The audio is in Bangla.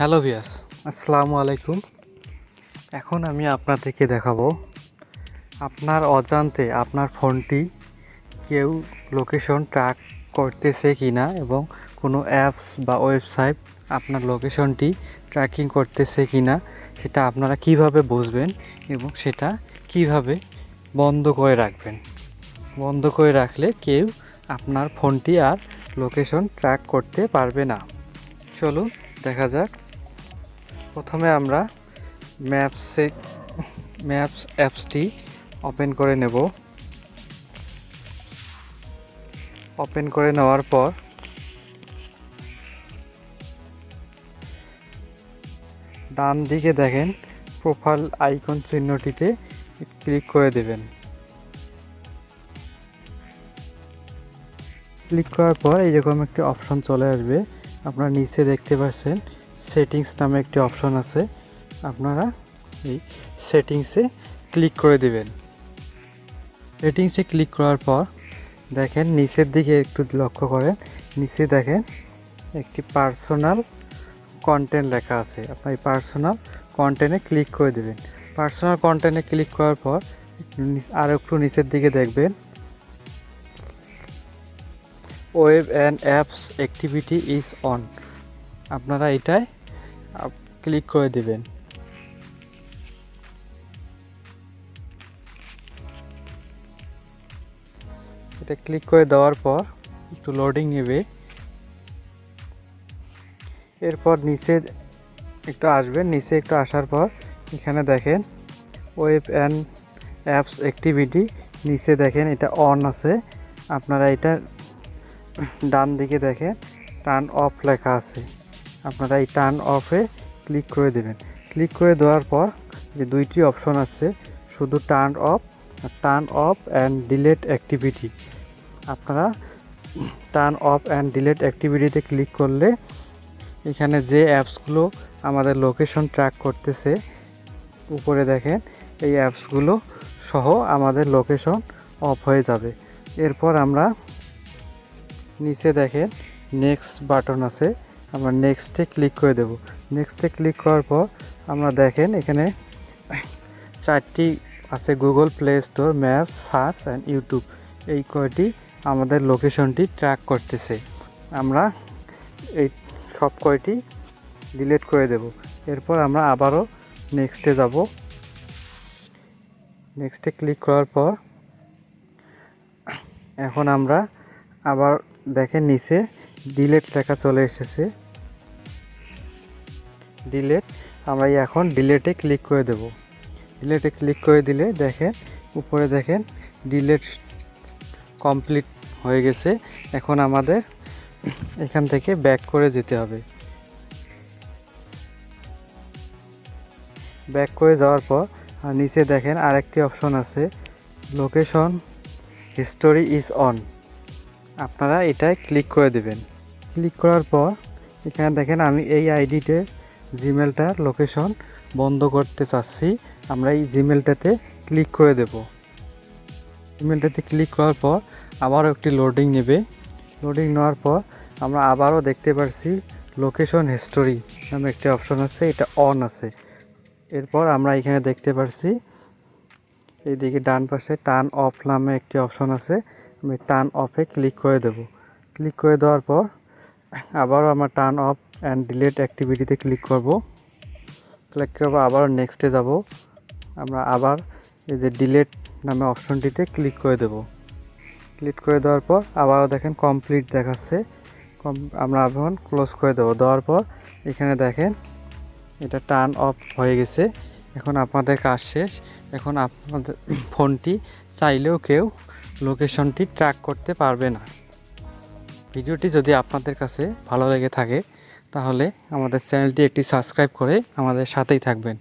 হ্যালো ভিয়াস আসসালামু আলাইকুম। এখন আমি আপনাদেরকে দেখাবো আপনার অজান্তে আপনার ফোনটি কেউ লোকেশন ট্র্যাক করতেছে কি না এবং কোনো অ্যাপস বা ওয়েবসাইট আপনার লোকেশনটি ট্র্যাকিং করতেছে কি না সেটা আপনারা কীভাবে বুঝবেন এবং সেটা কীভাবে বন্ধ করে রাখবেন। বন্ধ করে রাখলে কেউ আপনার ফোনটি আর লোকেশন ট্র্যাক করতে পারবে না। চলুন দেখা যাক প্রথমে আমরা ম্যাপসে, ম্যাপস অ্যাপসটি ওপেন করে নেব। ওপেন করে নেওয়ার পর ডান দিকে দেখেন প্রোফাইল আইকন চিহ্নটিতে ক্লিক করে দেবেন। ক্লিক করার পর এইরকম একটি অপশন চলে আসবে। আপনারা নিচে দেখতে পাচ্ছেন সেটিংস নামে একটি অপশন আছে। আপনারা এই সেটিংসে ক্লিক করে দিবেন। সেটিংসে ক্লিক করার পর দেখেন নিচের দিকে একটু লক্ষ্য করেন। নিচে দেখেন একটি পার্সোনাল কন্টেন্ট লেখা আছে। আপনার এই পার্সোনাল কন্টেন্টে ক্লিক করে দেবেন। পার্সোনাল কন্টেন্টে ক্লিক করার পর আর একটু নিচের দিকে দেখবেন। Web and apps activity is on আপনারা এটাই ক্লিক করে দেবেন। এটা ক্লিক করে দেওয়ার পর একটু লোডিং নেবে। এরপর নিচে একটু আসবেন, নিচে একটু আসার পর এখানে দেখেন ওয়েব অ্যান্ড অ্যাপস অ্যাক্টিভিটি নিচে দেখেন এটা অন আছে। আপনারা এটা ডান দিকে দেখেন টার্ন অফ লেখা আছে। আপনারা এই টার্ন অফে ক্লিক করে দেবেন। ক্লিক করে দেওয়ার পর যে দুইটি অপশন আছে, শুধু turn off turn off and delete activity. আপনারা টার্ন অফ অ্যান্ড ডিলেট অ্যাক্টিভিটিতে ক্লিক করলে এখানে যে অ্যাপসগুলো আমাদের লোকেশন ট্র্যাক করতেছে, উপরে দেখেন, এই অ্যাপসগুলো সহ আমাদের লোকেশন অফ হয়ে যাবে। এরপর আমরা নিচে দেখেন নেক্সট বাটন আছে। আমরা নেক্সটে ক্লিক করে দেব। নেক্সটে ক্লিক করার পর আমরা দেখেন এখানে চারটি আছে Google Play Store map search and YouTube এই কয়টি আমাদের লোকেশনটি ট্র্যাক করতেছে। আমরা এই সব কয়টি ডিলিট করে দেব। এরপর আমরা আবারও নেক্সটে যাব। নেক্সটে ক্লিক করার পর এখন আমরা আবার দেখেন নিচে ডিলেট লেখা চলে এসেছে। ডিলেট আমরা এখন ডিলেটে ক্লিক করে দেব। ডিলেটে ক্লিক করে দিলে দেখেন, উপরে দেখেন ডিলেট কমপ্লিট হয়ে গেছে। এখন আমাদের এখান থেকে ব্যাক করে যেতে হবে। ব্যাক করে যাওয়ার পর নিচে দেখেন আরেকটি অপশন আছে লোকেশন হিস্টোরি ইজ অন আপনারা এটায় ক্লিক করে দেবেন। ক্লিক করার পর এখানে দেখেন আমি এই আইডিতে জিমেলটার লোকেশন বন্ধ করতে চাচ্ছি। আমরা এই জিমেলটাতে ক্লিক করে দেব। জিমেলটাতে ক্লিক করার পর আবারও একটি লোডিং নেবে। লোডিং নেওয়ার পর আমরা আবারও দেখতে পাচ্ছি লোকেশন হিস্টোরি নামে একটি অপশন আছে, এটা অন আছে। এরপর আমরা এখানে দেখতে পাচ্ছি এইদিকে ডান পাশে টার্ন অফ নামে একটি অপশন আছে, আমি টার্ন অফে ক্লিক করে দেব। ক্লিক করে দেওয়ার পর আবারও আমরা টার্ন অফ অ্যান্ড ডিলেট অ্যাক্টিভিটিতে ক্লিক করব। ক্লিক করব, আবারও নেক্সটে যাব। আমরা আবার এই যে ডিলেট নামে অপশনটিতে ক্লিক করে দেব। ক্লিক করে দেওয়ার পর আবারও দেখেন কমপ্লিট দেখাচ্ছে। কম আমরা এখন ক্লোজ করে দেবো। দেওয়ার পর এখানে দেখেন এটা টার্ন অফ হয়ে গেছে। এখন আপনাদের কাজ শেষ। এখন আপনাদের ফোনটি চাইলেও কেউ লোকেশনটি ট্র্যাক করতে পারবে না। ভিডিওটি যদি আপনাদের কাছে ভালো লেগে থাকে, তাহলে আমাদের চ্যানেলটি একটি সাবস্ক্রাইব করে আমাদের সাথেই থাকবেন।